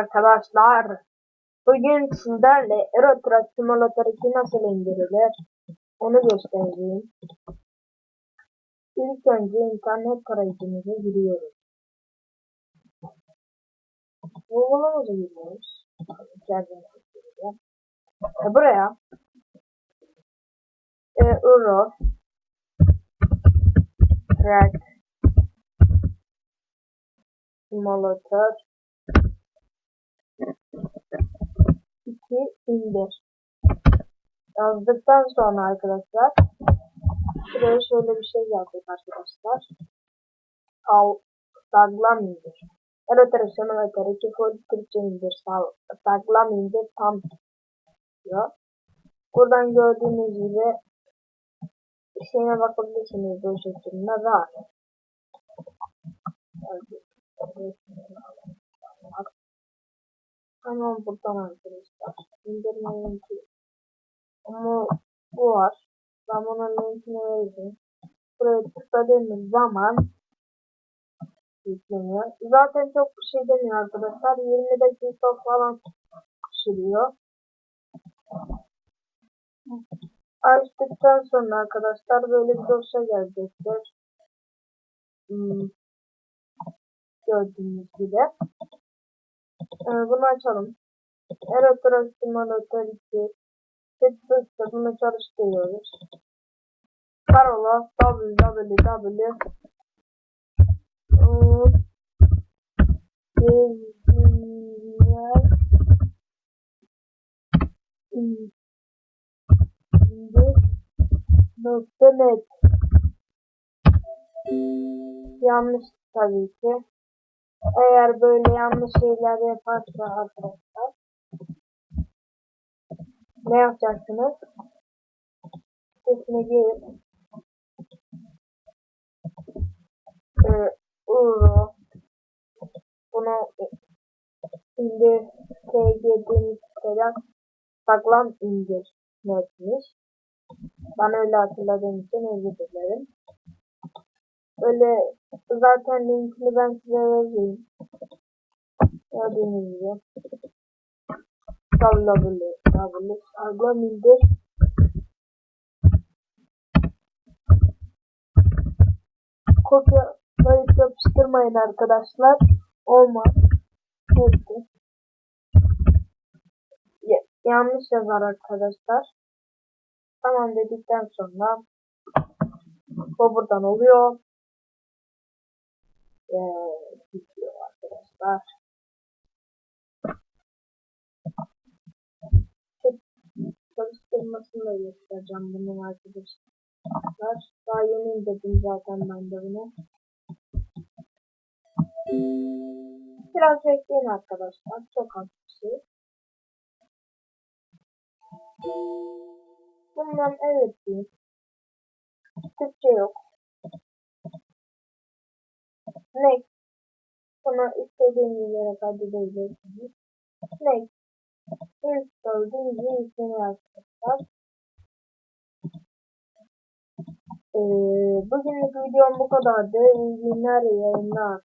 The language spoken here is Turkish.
arkadaşlar. Bugün sizlerle Euro Truck Simulator 2 nasıl indirilir onu göstereceğim. İlk önce internet tarayıcımıza giriyoruz. Google'ımıza giriyoruz. E buraya e, Euro Truck Simulator 2 indir. Yazdıktan sonra arkadaşlar şuraya şöyle bir şey yazdık arkadaşlar. Al taglam indir. Erotere simulator 2 full Türkçe indir. Sal taglam indir tam diyor. Buradan gördüğünüz gibi şeyine bakabilirsiniz bu şeklinde var. Tamam buradan arkadaşlar. İndirme linki. Ama bu var. Ben bunun linkini vereceğim. Buraya tıkladığımız zaman yükleniyor. Zaten çok bir şey demiyor arkadaşlar. 20 dakika falan sürüyor. Açtıktan sonra arkadaşlar böyle bir dosya gelecektir. Hmm. Gördüğünüz gibi. Ee, bunu açalım. Erotra Simulator 2 Setbus'ta bunu çalıştırıyoruz. Parola www Geziler nokta net yanlış tabii ki eğer böyle yanlış şeyler yaparsa arkadaşlar ne yapacaksınız sitesine girip e, Euro bunu indir SG'diğimiz siteden saklam indir netmiş. Ben öyle hatırladığım için özür dilerim. Öyle zaten linkini ben size vereyim. Gördüğünüz gibi. www saklam indir kopyalayıp yapıştırmayın arkadaşlar. Olmaz. Neyse. Ya, yanlış yazar arkadaşlar. Tamam dedikten sonra bu buradan oluyor. Ve bitiyor arkadaşlar. Çalıştırmasını da göstereceğim bunun arkadaşlar. Daha yeni indirdim zaten ben de bunu. Biraz bekleyin arkadaşlar. Çok az bir şey. Bundan evet diyeyim. Türkçe yok. Next. Bunu istediğiniz yere kaydedebilirsiniz. Next. Install deyince yükleniyor arkadaşlar. Ee, bugünlük videom bu kadardı. İyi günler, yayınlar.